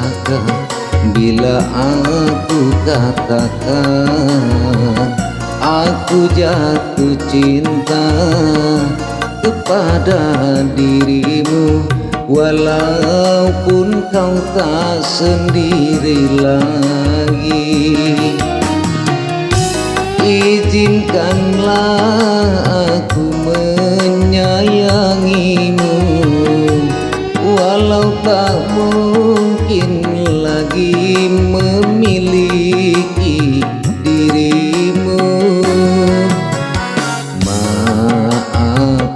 Berdosakah bila aku katakan Aku jatuh cinta kepada dirimu. Walaupun kau tak sendiri lagi Izinkanlah aku menyayangimu memiliki dirimu. Maafkanlah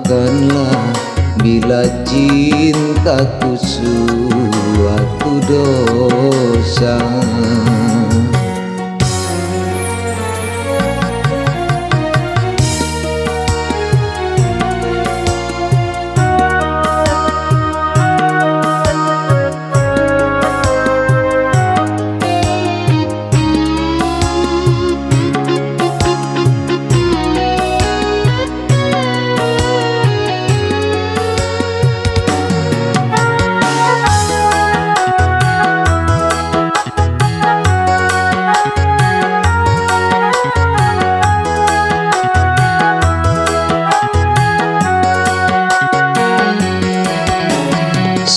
bila cintaku suatu dosa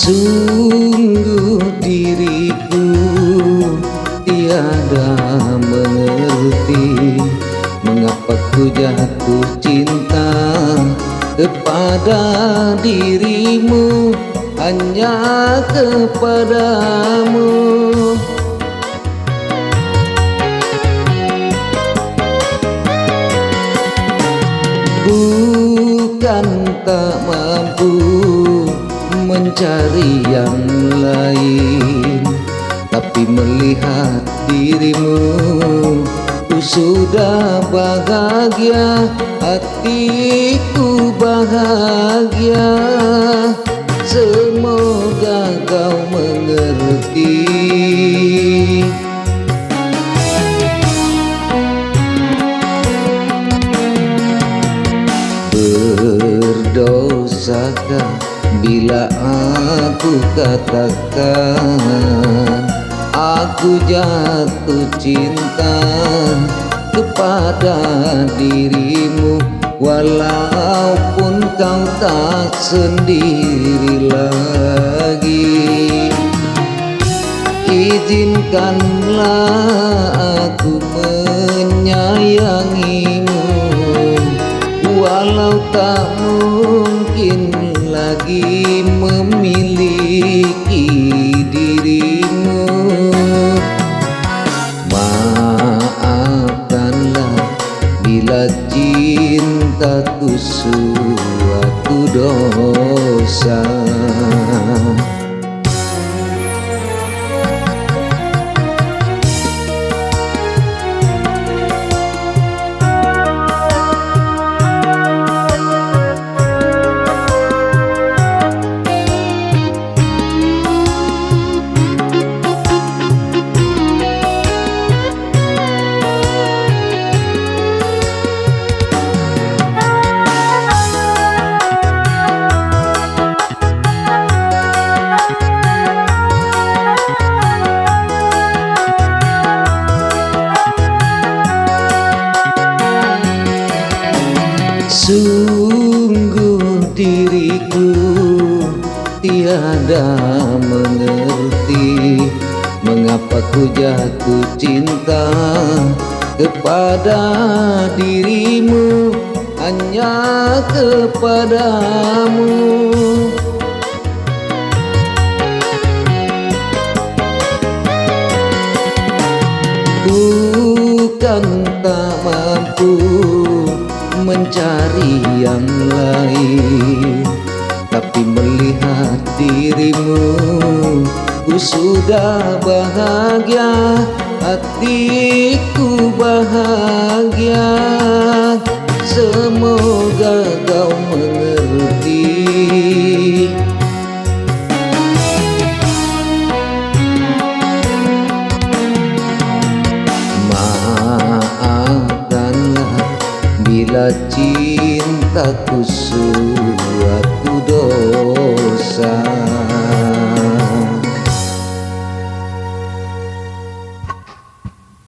Sungguh diriku tiada mengerti Mengapa ku jatuh cinta kepada dirimu Hanya kepadamu. Bukan tak mampu mencari yang lain Tapi melihat dirimu Ku sudah bahagia Hatiku bahagia. Semoga kau mengerti Aku katakan Aku jatuh cinta kepada dirimu. Walaupun kau tak sendiri lagi Izinkanlah memiliki dirimu. Maafkanlah bila cintaku suatu dosa Sungguh diriku tiada mengerti Mengapa ku jatuh cinta kepada dirimu Hanya kepadamu mencari yang lain Tapi melihat dirimu Ku sudah bahagia Hatiku cintaku sudah